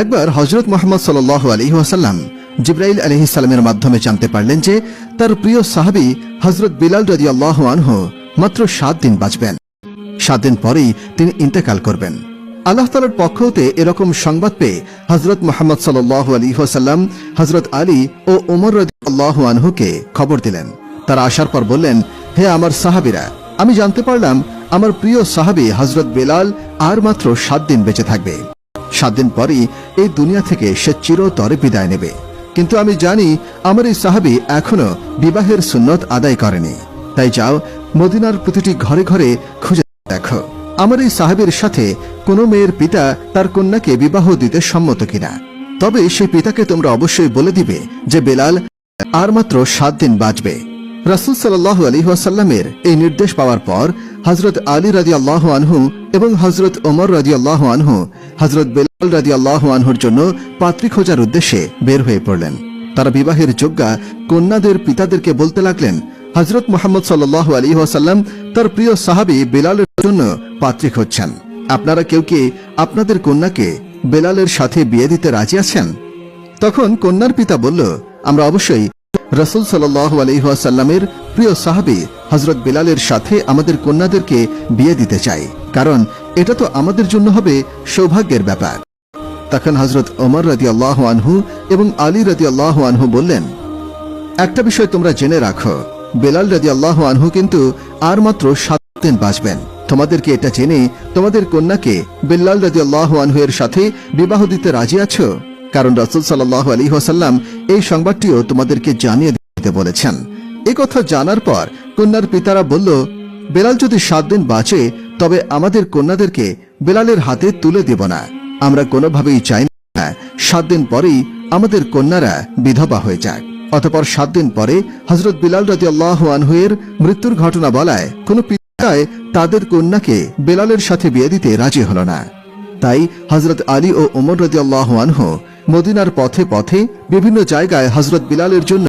একবার হজরত মোহাম্মদ সাল আলী ওয়াসাল্লাম জিব্রাইল আলহিসাল্লামের মাধ্যমে জানতে পারলেন যে তার প্রিয় সাহাবি হজরত বিলাল রদি আল্লাহ মাত্র সাত দিন বাঁচবেন। সাত দিন পরেই তিনি ইন্তেকাল করবেন। আল্লাহ তালার পক্ষ হতে এরকম সংবাদ পেয়ে হজরত মোহাম্মদ সাল আলী ওয়াসাল্লাম হজরত আলী ও রদি আল্লাহ আনহুকে খবর দিলেন। তারা আসার পর বললেন, হে আমার সাহাবিরা, আমি জানতে পারলাম আমার প্রিয় সাহাবি হজরত বেলাল আর মাত্র সাত দিন বেঁচে থাকবে। সাত দিন পরই এই দুনিয়া থেকে সে চিরতরে বিদায় নেবে। কিন্তু আমি জানি আমার এই সাহাবি এখনও বিবাহের সুন্নত আদায় করেনি। তাই যাও, মদিনার প্রতিটি ঘরে ঘরে খুঁজে দেখো। আমার এই সাহাবের সাথে কোনো মেয়ের পিতা তার কন্যাকে বিবাহ দিতে সম্মত কিনা। তবে সেই পিতাকে তোমরা অবশ্যই বলে দিবে যে বেলাল আর মাত্র সাত দিন বাঁচবে। রাসুল সাল্লাহ আলী ওয়াসাল্লামের এই নির্দেশ পাওয়ার পর হজরত আলী রাজি আল্লাহ আনহু এবং হজরত ওমর রাজি আল্লাহ আনহু হজরত বেলাল রাজি আল্লাহ আনহুর জন্য পাত্রী খোঁজার উদ্দেশ্যে বের হয়ে পড়লেন। তারা বিবাহের যোগ্যা কন্যাদের পিতাদেরকে বলতে লাগলেন হজরত মোহাম্মদ সাল্লাহ আলী ওয়াসাল্লাম তার প্রিয় সাহাবি বেলালের জন্য পাত্রী খুঁজছেন। আপনারা কেউ কি আপনাদের কন্যাকে বেলালের সাথে বিয়ে দিতে রাজি আছেন? তখন কন্যার পিতা বলল, আমরা অবশ্যই রসুল সাল্লাহ আলহাসাল্লামের প্রিয় সাহাবি হজরত বেলালের সাথে আমাদের কন্যাদেরকে বিয়ে দিতে চাই কারণ এটা তো আমাদের জন্য হবে সৌভাগ্যের ব্যাপার। তখন হজরত ওমর রাজি আল্লাহ আনহু এবং আলী রাজি আল্লাহ আনহু বললেন, একটা বিষয় তোমরা জেনে রাখো, বেলাল রাজি আল্লাহ আনহু কিন্তু আর মাত্র সাত দিন বাঁচবেন। তোমাদেরকে এটা জেনে তোমাদের কন্যাকে বেল্লাল রাজি আল্লাহ আনহু এর সাথে বিবাহ দিতে রাজি আছো? কারণ রসুল সাল্লাহ আলী ওসাল্লাম এই সংবাদটিও তোমাদেরকে জানিয়ে দিতে বলেছেন। কথা জানার পর কন্যার পিতারা বলল, বেলাল যদি সাত দিন বাঁচে, তবে আমাদের কন্যাদেরকে বেলালের হাতে তুলে দেব না। আমরা কোনোভাবেই চাই না। সাত দিন পরেই আমাদের কন্যারা বিধবা হয়ে যাক। অতপর সাত দিন পরে হজরত বিলাল রাজি আল্লাহ আনহুয়ের মৃত্যুর ঘটনা বলায় কোনো পিতায় তাদের কন্যাকে বেলালের সাথে বিয়ে দিতে রাজি হল না। তাই হজরত আলী ও ওমর রাজি আল্লাহ আনহ মদিনার পথে পথে বিভিন্ন জায়গায় হজরত বিলালের জন্য